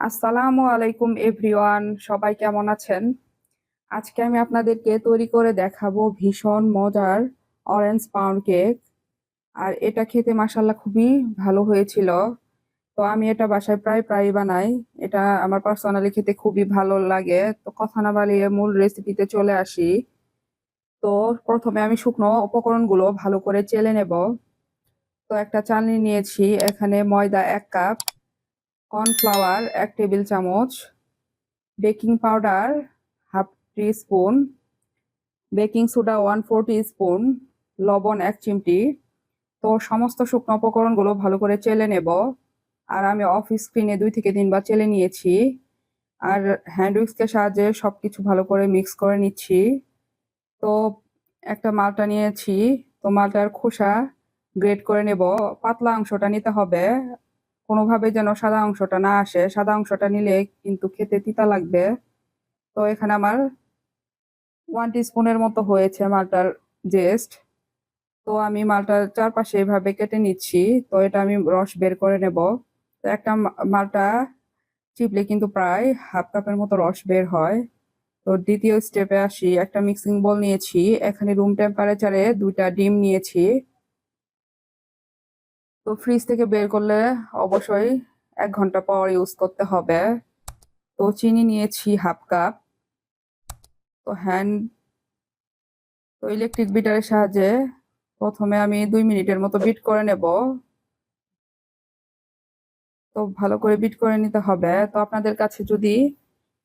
আসসালামু আলাইকুম এভরিওয়ান, সবাই কেমন আছেন? আজকে আমি আপনাদেরকে তৈরি করে দেখাবো ভীষণ মজার অরেঞ্জ পাউন্ড কেক আর এটা খেতে মাসাল্লাহ খুবই ভালো হয়েছিল। তো আমি এটা বাসায় প্রায় প্রায় বানাই। এটা আমার পার্সোনালি খেতে খুবই ভালো লাগে। তো কথা না বালিয়ে মূল রেসিপিতে চলে আসি। তো প্রথমে আমি শুকনো উপকরণগুলো ভালো করে চেলে নেব। তো একটা চালনি নিয়েছি, এখানে ময়দা এক কাপ। কর্নফ্লাওয়ার, এক টেবিল চামচ, baking powder, half teaspoon baking soda one four teaspoon লবণ এক চিমটি। তো সমস্ত শুকনো উপকরণগুলো ভালো করে চেলে নেব। আর আমি অফিস স্ক্রিনে দুই থেকে তিনবার চেলে নিয়েছি। আর হ্যান্ড উইক্সকের সাহায্যে সব কিছু ভালো করে মিক্স করে নিচ্ছি। তো একটা মালটা নিয়েছি। তো মালটার খোসা গ্রেট করে নেব। পাতলা অংশটা নিতে হবে। কোনোভাবে যেন সাদা অংশটা না আসে। সাদা অংশটা নিলে কিন্তু খেতে তিতা লাগবে। তো এখানে আমার ওয়ান স্পুনের মতো হয়েছে মালটার জেস্ট তো আমি মালটার চারপাশে এভাবে কেটে নিচ্ছি। তো এটা আমি রস বের করে নেব। তো একটা মালটা চিপলে কিন্তু প্রায় হাফ কাপের মতো রস বের হয়। তো দ্বিতীয় স্টেপে আসি, একটা মিক্সিং বল নিয়েছি। এখানে রুম টেম্পারেচারে দুইটা ডিম নিয়েছি। তো ফ্রিজ থেকে বের করলে অবশ্যই এক ঘণ্টা পর ইউজ করতে হবে। তো চিনি নিয়েছি হাফ কাপ তো হ্যান্ড তো ইলেকট্রিক বিটারের সাহায্যে প্রথমে আমি দুই মিনিটের মতো বিট করে নেব। তো ভালো করে বিট করে নিতে হবে। তো আপনাদের কাছে যদি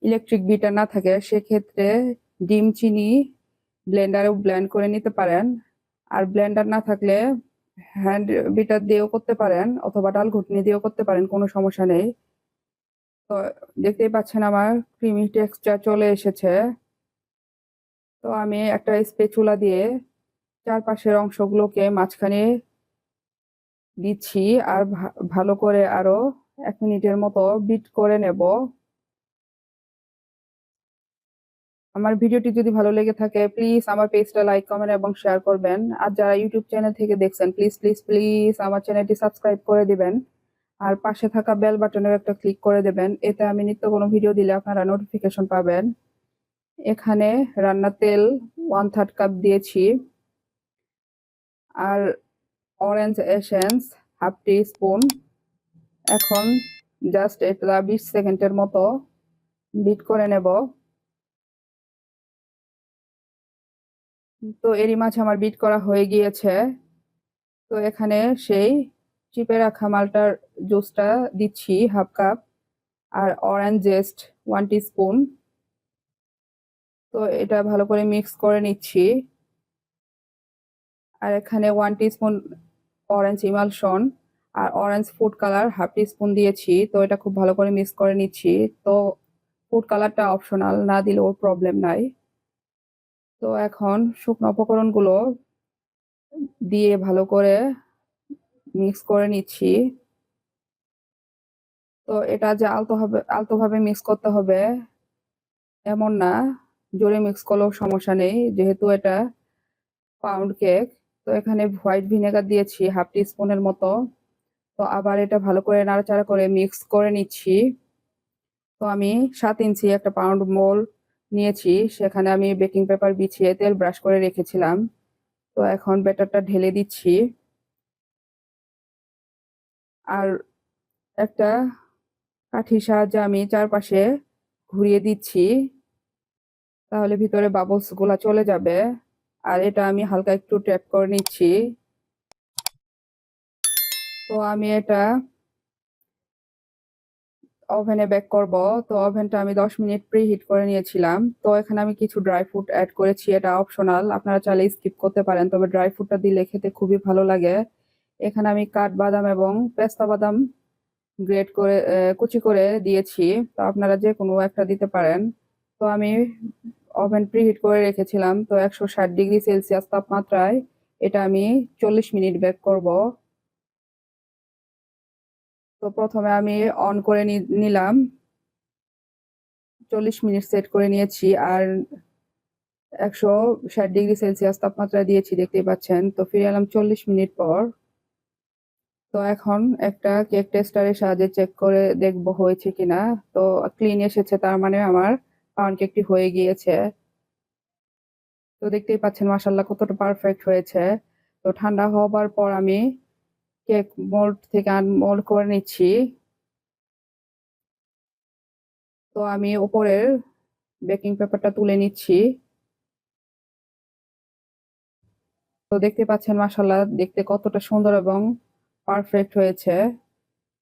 ইলেকট্রিক বিটার না থাকে, সেক্ষেত্রে ডিম, চিনি ব্লেন্ডারেও ব্লেন্ড করে নিতে পারেন। আর ব্লেন্ডার না থাকলে হ্যান্ড বিটার দিয়েও করতে পারেন অথবা ডাল ঘুটনি দিয়েও করতে পারেন, কোনো সমস্যা নেই। তো দেখতেই পাচ্ছেন আমার ক্রিমি টেক্সচার চলে এসেছে। তো আমি একটা স্পেচুলা দিয়ে চারপাশের অংশগুলোকে মাঝখানে দিচ্ছি আর ভালো করে আরও এক মিনিটের মতো বিট করে নেব। আমার ভিডিওটি যদি ভালো লেগে থাকে প্লিজ আমার পেজটা লাইক কমেন্ট এবং শেয়ার করবেন। আর যারা ইউটিউব চ্যানেল থেকে দেখছেন প্লিজ প্লিজ প্লিজ আমার চ্যানেলটি সাবস্ক্রাইব করে দিবেন। আর পাশে থাকা বেল বাটনেও একটা ক্লিক করে দেবেন। এতে আমি নিত্য কোনো ভিডিও দিলে আপনারা নোটিফিকেশন পাবেন। এখানে রান্নার তেল ওয়ান থার্ড কাপ দিয়েছি। আর orange essence half teaspoon এখন জাস্ট এটা বিশ সেকেন্ডের মতো বিট করে নেব। তো এরই মাঝে আমার বিট করা হয়ে গিয়েছে। তো এখানে সেই চিপে রাখা মালটার জুসটা দিচ্ছি হাফ কাপ আর অরেঞ্জ জেস্ট ওয়ান স্পুন তো এটা ভালো করে মিক্স করে নিচ্ছি। আর এখানে ওয়ান স্পুন অরেঞ্জ ইমালশন আর orange food colour half spoon দিয়েছি। তো এটা খুব ভালো করে মিক্স করে নিচ্ছি। তো ফুড কালারটা অপশনাল না দিলেও প্রবলেম নাই। তো এখন শুকনো উপকরণগুলো দিয়ে ভালো করে মিক্স করে নিচ্ছি। তো এটা যে আলতো হবে, আলতোভাবে মিক্স করতে হবে এমন না। জোরে মিক্স করলেও সমস্যা নেই, যেহেতু এটা পাউন্ড কেক তো এখানে হোয়াইট ভিনেগার দিয়েছি হাফ টি স্পুনের মতো। তো আবার এটা ভালো করে নাড়াচাড়া করে মিক্স করে নিচ্ছি। তো আমি সাত ইঞ্চি একটা পাউন্ড মোল নিয়েছি, সেখানে আমি বেকিং পেপার বিছিয়ে তেল ব্রাশ করে রেখেছিলাম। তো এখন ব্যাটারটা ঢেলে দিচ্ছি। আর একটা কাঠির সাহায্যে আমি চারপাশে ঘুরিয়ে দিচ্ছি। তাহলে ভিতরে বাবলসগুলা চলে যাবে। আর এটা আমি হালকা একটু ট্যাপ করে নিচ্ছি। তো আমি এটা ওভেনে বেক করব। তো ওভেনটা আমি দশ মিনিট প্রি হিট করে নিয়েছিলাম। তো এখানে আমি কিছু ড্রাই ফ্রুট অ্যাড করেছি, এটা অপশনাল আপনারা চাইলে স্কিপ করতে পারেন, তবে ড্রাই ফ্রুটটা দিলে খেতে খুবই ভালো লাগে। এখানে আমি কাঠবাদাম এবং পেস্তা বাদাম গ্রেট করে কুচি করে দিয়েছি। তো আপনারা যে কোনো একটা দিতে পারেন। তো আমি ওভেন প্রি হিট করে রেখেছিলাম, তো একশো ষাট ডিগ্রি সেলসিয়াস তাপমাত্রায় এটা আমি চল্লিশ মিনিট বেক করব। তো প্রথমে আমি অন করে নিলাম। চল্লিশ মিনিট সেট করে নিয়েছি আর একশো ষাট ডিগ্রি সেলসিয়াস তাপমাত্রা দিয়েছি, দেখতেই পাচ্ছেন। তো ফিরে এলাম চল্লিশ মিনিট পর। তো এখন একটা কেক টেস্টারের সাহায্যে চেক করে দেখব হয়েছে কিনা। তো ক্লিন এসেছে, তার মানে আমার পাউন্ড কেকটি হয়ে গিয়েছে। তো দেখতেই পাচ্ছেন মাসাল্লাহ কতটা পারফেক্ট হয়েছে। তো ঠান্ডা হবার পর আমি কেক মোল্ড থেকে আনমোল্ড করে নিচ্ছি। তো আমি উপরের বেকিং পেপারটা তুলে নিচ্ছি। তো দেখতে পাচ্ছেন মাসাল্লাহ দেখতে কতটা সুন্দর এবং পারফেক্ট হয়েছে।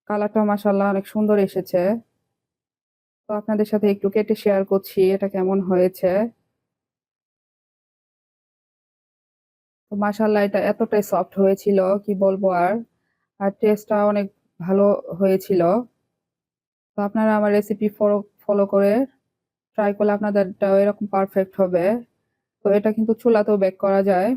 কালারটা মাসাল্লাহ অনেক সুন্দর এসেছে। তো আপনাদের সাথে একটু কেটে শেয়ার করছি, এটা কেমন হয়েছে। তো মাসাল্লাহ এটা এতটাই সফট হয়েছিল, কি বলব আর? আর টেস্টটা অনেক ভালো হয়েছিল। তো আপনারা আমার রেসিপি ফলো ফলো করে ট্রাই করলে আপনাদেরটাও এরকম পারফেক্ট হবে। তো এটা কিন্তু চুলাতেও বেক করা যায়।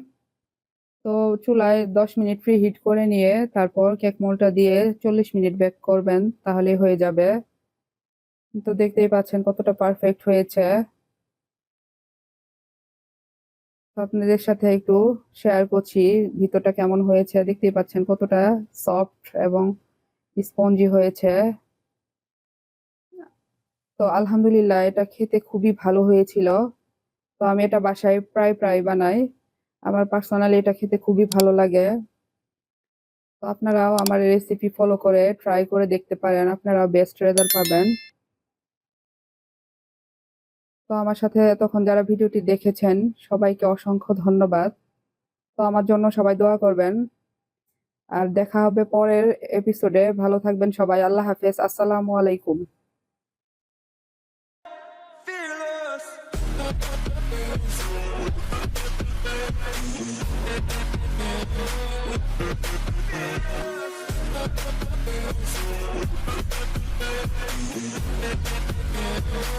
তো চুলায় দশ মিনিট ফ্রি হিট করে নিয়ে তারপর কেক মোলটা দিয়ে চল্লিশ মিনিট বেক করবেন, তাহলেই হয়ে যাবে। তো দেখতেই পাচ্ছেন কতটা পারফেক্ট হয়েছে। আপনাদের সাথে একটু শেয়ার করছি, ভিতরটা কেমন হয়েছে, দেখতেই পাচ্ছেন কতটা সফট এবং স্পঞ্জি হয়েছে। তো আলহামদুলিল্লাহ, এটা খেতে খুবই ভালো হয়েছিল। তো আমি এটা বাসায় প্রায় প্রায় বানাই। আমার পার্সোনালি এটা খেতে খুবই ভালো লাগে। তো আপনারাও আমার রেসিপি ফলো করে ট্রাই করে দেখতে পারেন। আপনারাও বেস্ট রেজাল্ট পাবেন। তো আমার সাথে তখন যারা ভিডিওটি দেখেছেন, সবাইকে অসংখ্য ধন্যবাদ। তো আমার জন্য সবাই দোয়া করবেন। আর দেখা হবে পরের এপিসোডে ভালো থাকবেন সবাই। আল্লাহ হাফেজ। আসসালামু আলাইকুম.